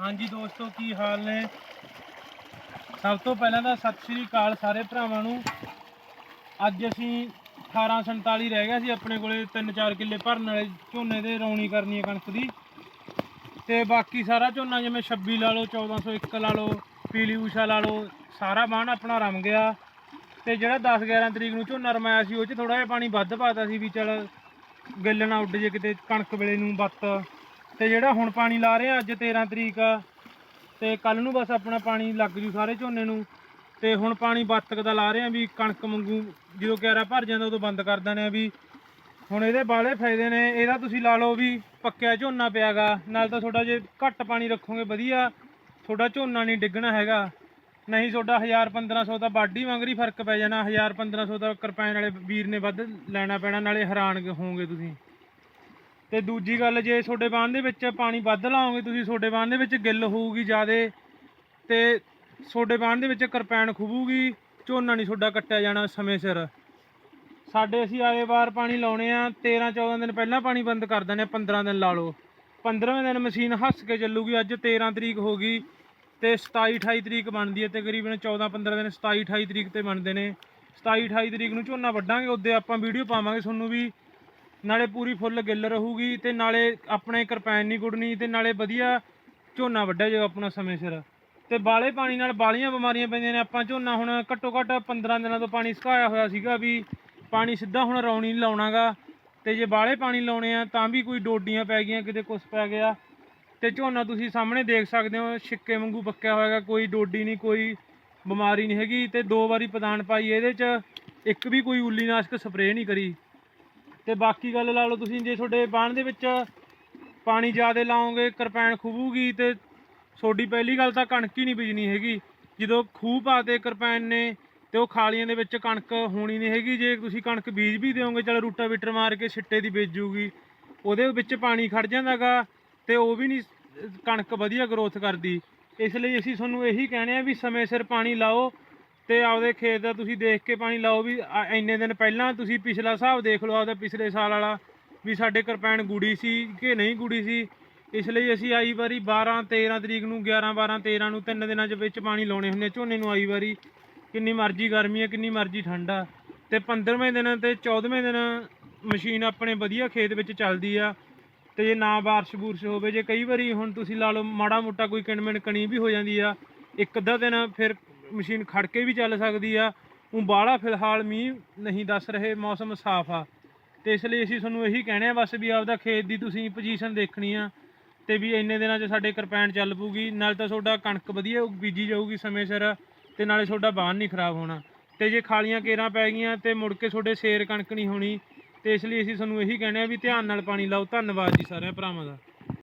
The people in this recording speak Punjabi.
ਹਾਂਜੀ ਦੋਸਤੋ, ਕੀ ਹਾਲ ਨੇ? ਸਭ ਤੋਂ ਪਹਿਲਾਂ ਤਾਂ ਸਤਿ ਸ਼੍ਰੀ ਅਕਾਲ ਸਾਰੇ ਭਰਾਵਾਂ ਨੂੰ। ਅੱਜ ਅਸੀਂ 1847 ਰਹਿ ਗਿਆ ਸੀ ਆਪਣੇ ਕੋਲੇ 3-4 ਕਿੱਲੇ ਭਰਨ ਵਾਲੇ ਝੋਨੇ ਦੇ, ਰੌਣੀ ਕਰਨੀ ਹੈ ਕਣਕ ਦੀ। ਤੇ ਬਾਕੀ ਸਾਰਾ ਝੋਨਾ ਜਿਵੇਂ 26 ਲਾ ਲਓ 1401 ਲਾ ਲਓ, ਪੀਲੀ ਊਸ਼ਾ ਲਾ ਲਓ, ਸਾਰਾ ਬਾਣ ਆਪਣਾ ਰਮ ਗਿਆ। ਤੇ ਜਿਹੜਾ 10-11 ਤਰੀਕ ਨੂੰ ਝੋਨਾ ਰਮਾਇਆ ਸੀ, ਉਹ 'ਚ ਥੋੜਾ ਜਿਹਾ ਪਾਣੀ ਵੱਧ ਪਾਤਾ ਸੀ ਵੀ ਚਲ ਗਿੱਲ ਨਾ ਉੱਡ ਜੇ ਕਿਤੇ ਕਣਕ ਵੇਲੇ ਨੂੰ ਬੱਤ ਤੇ ਜਿਹੜਾ ਹੁਣ ਪਾਣੀ ਲਾ ਰਹੇ ਆ, ਅੱਜ 13 ਤਰੀਕ ਆ, ਤੇ ਕੱਲ ਨੂੰ ਬਸ ਆਪਣਾ ਪਾਣੀ ਲੱਗ ਜੂ ਸਾਰੇ ਝੋਨੇ ਨੂੰ। ਤੇ ਹੁਣ ਪਾਣੀ ਬੱਤਕ ਦਾ ਲਾ ਰਹੇ ਆ ਵੀ ਕਣਕ ਮੰਗੂ ਜਦੋਂ ਕਿਆਰਾ ਭਰ ਜਾਂਦਾ ਉਦੋਂ ਬੰਦ ਕਰ ਦਿੰਦੇ ਆ ਵੀ। ਹੁਣ ਇਹਦੇ ਬਾਲੇ ਫਾਇਦੇ ਨੇ, ਇਹਦਾ ਤੁਸੀਂ ਲਾ ਲਓ ਵੀ ਪੱਕਿਆ ਝੋਨਾ ਪਿਆਗਾ, ਨਾਲ ਤਾਂ ਤੁਹਾਡਾ ਜੇ ਘੱਟ ਪਾਣੀ ਰੱਖੋਗੇ ਵਧੀਆ, ਤੁਹਾਡਾ ਝੋਨਾ ਨਹੀਂ ਡਿੱਗਣਾ ਹੈਗਾ। ਨਹੀਂ ਤੁਹਾਡਾ 1000 1500 ਤਾਂ ਬਾਡੀ ਵਾਂਗਰੀ ਫ਼ਰਕ ਪੈ ਜਾਣਾ 1000 1500 ਦਾ ਕਰਪੈਨ ਵਾਲੇ ਵੀਰ ਨੇ ਵੱਧ ਲੈਣਾ ਪੈਣਾ, ਨਾਲੇ ਹੈਰਾਨ ਹੋਵੋਗੇ ਤੁਸੀਂ। ਤੇ ਦੂਜੀ ਗੱਲ ਜੇ ਤੁਹਾਡੇ ਬਾਣ ਦੇ ਵਿੱਚ ਪਾਣੀ ਵੱਧ ਲਾਓਗੇ, ਤੁਸੀਂ ਤੁਹਾਡੇ ਬਾਣ ਦੇ ਵਿੱਚ ਗਿੱਲ ਹੋਊਗੀ ਜ਼ਿਆਦੇ ਤੇ ਤੁਹਾਡੇ ਬਾਣ ਦੇ ਵਿੱਚ ਕਰਪੈਨ ਖੁਬੂਗੀ ਝੋਨਾ ਨਹੀਂ ਤੁਹਾਡਾ ਕੱਟਿਆ ਜਾਣਾ ਸਮੇਂ ਸਿਰ। ਸਾਡੇ ਅਸੀਂ ਆਏ ਵਾਰ ਪਾਣੀ ਲਾਉਣੇ ਆ 13 14 ਦਿਨ ਪਹਿਲਾਂ ਪਾਣੀ ਬੰਦ ਕਰ ਦਿੰਦੇ ਆ 15 ਦਿਨ ਲਾ ਲਓ। 15ਵੇਂ ਦਿਨ ਮਸ਼ੀਨ ਹੱਸ ਕੇ ਚੱਲੂਗੀ, ਅੱਜ 13 ਤਰੀਕ ਹੋ ਗਈ ਤੇ 27 28 ਤਰੀਕ ਬਣਦੀ ਹੈ, ਤਕਰੀਬਨ 14 15 ਦਿਨ 27 28 ਤਰੀਕ ਤੇ ਬਣਦੇ ਨੇ। 27 28 ਤਰੀਕ ਨੂੰ ਝੋਨਾ ਵੱਢਾਂਗੇ, ਉਹਦੇ ਆਪਾਂ ਵੀਡੀਓ ਪਾਵਾਂਗੇ ਤੁਹਾਨੂੰ ਵੀ। ਨਾਲੇ ਪੂਰੀ ਫੁੱਲ ਗਿੱਲ ਰਹੂਗੀ ਤੇ ਨਾਲੇ ਆਪਣੇ ਕਰਪੈਨ ਨਹੀਂ ਗੁੱਡਣੀ ਤੇ ਨਾਲੇ ਵਧੀਆ ਝੋਨਾ ਵੱਢਿਆ ਜਾਊ ਆਪਣਾ ਸਮੇਂ ਸਿਰ। ਤੇ ਬਾਲੇ ਪਾਣੀ ਨਾਲ ਬਾਲੀਆਂ ਬਿਮਾਰੀਆਂ ਪੈਂਦੀਆਂ ਨੇ, ਆਪਾਂ ਝੋਨਾ ਹੁਣ ਘੱਟੋ ਘੱਟ 15 ਦਿਨਾਂ ਤੋਂ ਪਾਣੀ ਸੁਕਾਇਆ ਹੋਇਆ ਸੀਗਾ ਵੀ ਪਾਣੀ ਸਿੱਧਾ ਹੁਣ ਰੌਣੀ ਨਹੀਂ ਲਾਉਣਾਗਾ। ਤੇ ਜੇ ਬਾਲੇ ਪਾਣੀ ਲਾਉਣੇ ਆ ਤਾਂ ਵੀ ਕੋਈ ਡੋਡੀਆਂ ਪੈ ਗਈਆਂ, ਕਿਤੇ ਕੁਛ ਪੈ ਗਿਆ। ਤੇ ਝੋਨਾ ਤੁਸੀਂ ਸਾਹਮਣੇ ਦੇਖ ਸਕਦੇ ਹੋ, ਛਿੱਕੇ ਵਾਂਗੂ ਪੱਕਿਆ ਹੋਇਆਗਾ, ਕੋਈ ਡੋਡੀ ਨਹੀਂ ਕੋਈ ਬਿਮਾਰੀ ਨਹੀਂ ਹੈਗੀ। ਤੇ ਦੋ ਵਾਰੀ ਪਦਾਨ ਪਾਈ, ਇਹਦੇ ਚ ਇੱਕ ਵੀ ਕੋਈ ਉੱਲੀਨਾਸ਼ਕ ਸਪਰੇਅ ਨਹੀਂ ਕਰੀ। ਤੇ ਬਾਕੀ ਗੱਲ ਲਾ ਲਓ ਤੁਸੀਂ, ਜੇ ਤੁਹਾਡੇ ਬਾਣ ਦੇ ਵਿੱਚ ਪਾਣੀ ਜ਼ਿਆਦਾ ਲਾਓਗੇ, ਕਰਪੈਨ ਖੂਬੂਗੀ ਤੇ ਤੁਹਾਡੀ ਪਹਿਲੀ ਗੱਲ ਤਾਂ ਕਣਕ ਹੀ ਨਹੀਂ ਬੀਜਣੀ ਹੈਗੀ। ਜਦੋਂ ਖੂਹ ਪਾਤੇ ਕਰਪੈਨ ਨੇ ਤੇ ਉਹ ਖਾਲੀਆਂ ਦੇ ਵਿੱਚ ਕਣਕ ਹੋਣੀ ਨਹੀਂ ਹੈਗੀ, ਜੇ ਤੁਸੀਂ ਕਣਕ ਬੀਜ ਵੀ ਦਿਓਗੇ, ਚਲ ਰੂਟਾਵੀਟਰ ਮਾਰ ਕੇ ਛਿੱਟੇ ਦੀ ਬੀਜੂਗੀ ਉਹਦੇ ਵਿੱਚ ਪਾਣੀ ਖੜ ਜਾਂਦਾਗਾ ਤੇ ਉਹ ਵੀ ਨਹੀਂ, ਕਣਕ ਵਧੀਆ ਗਰੋਥ ਕਰਦੀ। ਇਸ ਲਈ ਅਸੀਂ ਤੁਹਾਨੂੰ ਇਹੀ ਕਹਿੰਦੇ ਆ ਵੀ ਸਮੇਂ ਸਿਰ ਪਾਣੀ ਲਾਓ ਤੇ ਆਪਦੇ ਖੇਤ ਦਾ ਤੁਸੀਂ ਦੇਖ ਕੇ ਪਾਣੀ ਲਾਓ ਵੀ ਆ- ਇੰਨੇ ਦਿਨ ਪਹਿਲਾਂ ਤੁਸੀਂ ਪਿਛਲਾ ਹਿਸਾਬ ਦੇਖ ਲਓ ਆਪਦਾ ਪਿਛਲੇ ਸਾਲ ਵਾਲਾ ਵੀ ਸਾਡੇ ਕਰਪੈਨ ਗੁੜੀ ਸੀ ਕਿ ਨਹੀਂ ਗੁੜੀ ਸੀ। ਇਸ ਲਈ ਅਸੀਂ ਆਈ ਵਾਰੀ 12 13 ਤਰੀਕ ਨੂੰ 11 12 13 ਨੂੰ ਤਿੰਨ ਦਿਨਾਂ ਦੇ ਵਿੱਚ ਪਾਣੀ ਲਾਉਣੇ ਹੁੰਦੇ ਆ, ਝੋਨੇ ਨੂੰ ਆਈ ਵਾਰੀ। ਕਿੰਨੀ ਮਰਜ਼ੀ ਗਰਮੀ ਹੈ ਕਿੰਨੀ ਮਰਜ਼ੀ ਠੰਡਾ ਤੇ 15ਵੇਂ ਦਿਨ ਤੇ 14ਵੇਂ ਦਿਨ ਮਸ਼ੀਨ ਆਪਣੇ ਵਧੀਆ ਖੇਤ ਵਿੱਚ ਚੱਲਦੀ ਆ। ਤੇ ਜੇ ਨਾ ਬਾਰਿਸ਼ ਬੂਰਸ਼ ਹੋਵੇ, ਜੇ ਕਈ ਵਾਰੀ ਹੁਣ ਤੁਸੀਂ ਲਾ ਲਓ ਮਾੜਾ ਮੋਟਾ ਕੋਈ ਕਿਣਮਿਣ ਕਣੀ ਵੀ ਹੋ ਜਾਂਦੀ ਆ, ਇੱਕ ਅੱਧਾ ਦਿਨ ਫਿਰ ਮਸ਼ੀਨ ਖੜ ਕੇ ਵੀ ਚੱਲ ਸਕਦੀ ਆ। ਉਹ ਬਾਹਲਾ ਫਿਲਹਾਲ ਮੀਂਹ ਨਹੀਂ ਦੱਸ ਰਹੇ, ਮੌਸਮ ਸਾਫ਼ ਆ। ਤੇ ਇਸ ਲਈ ਅਸੀਂ ਤੁਹਾਨੂੰ ਇਹੀ ਕਹਿਣੇ ਆ ਬਸ ਵੀ ਆਪਦਾ ਖੇਤ ਦੀ ਤੁਸੀਂ ਪੋਜੀਸ਼ਨ ਦੇਖਣੀ ਆ ਤੇ ਵੀ ਇੰਨੇ ਦਿਨਾਂ 'ਚ ਸਾਡੇ ਕਰਪੈਨ ਚੱਲ ਪੂਗੀ ਨਾਲ ਤਾਂ ਤੁਹਾਡਾ ਕਣਕ ਵਧੀਆ ਬੀਜੀ ਜਾਊਗੀ ਸਮੇਂ ਸਿਰ ਤੇ ਨਾਲੇ ਤੁਹਾਡਾ ਬਾਣ ਨਹੀਂ ਖਰਾਬ ਹੋਣਾ। ਤੇ ਜੇ ਖਾਲੀਆਂ ਕੇਰਾਂ ਪੈ ਗਈਆਂ ਤੇ ਮੁੜ ਕੇ ਤੁਹਾਡੇ ਸੇਰ ਕਣਕ ਨਹੀਂ ਹੋਣੀ। ਤੇ ਇਸ ਲਈ ਅਸੀਂ ਤੁਹਾਨੂੰ ਇਹੀ ਕਹਿੰਦੇ ਆ ਵੀ ਧਿਆਨ ਨਾਲ ਪਾਣੀ ਲਾਓ। ਧੰਨਵਾਦ ਜੀ ਸਾਰਿਆਂ ਭਰਾਵਾਂ ਦਾ।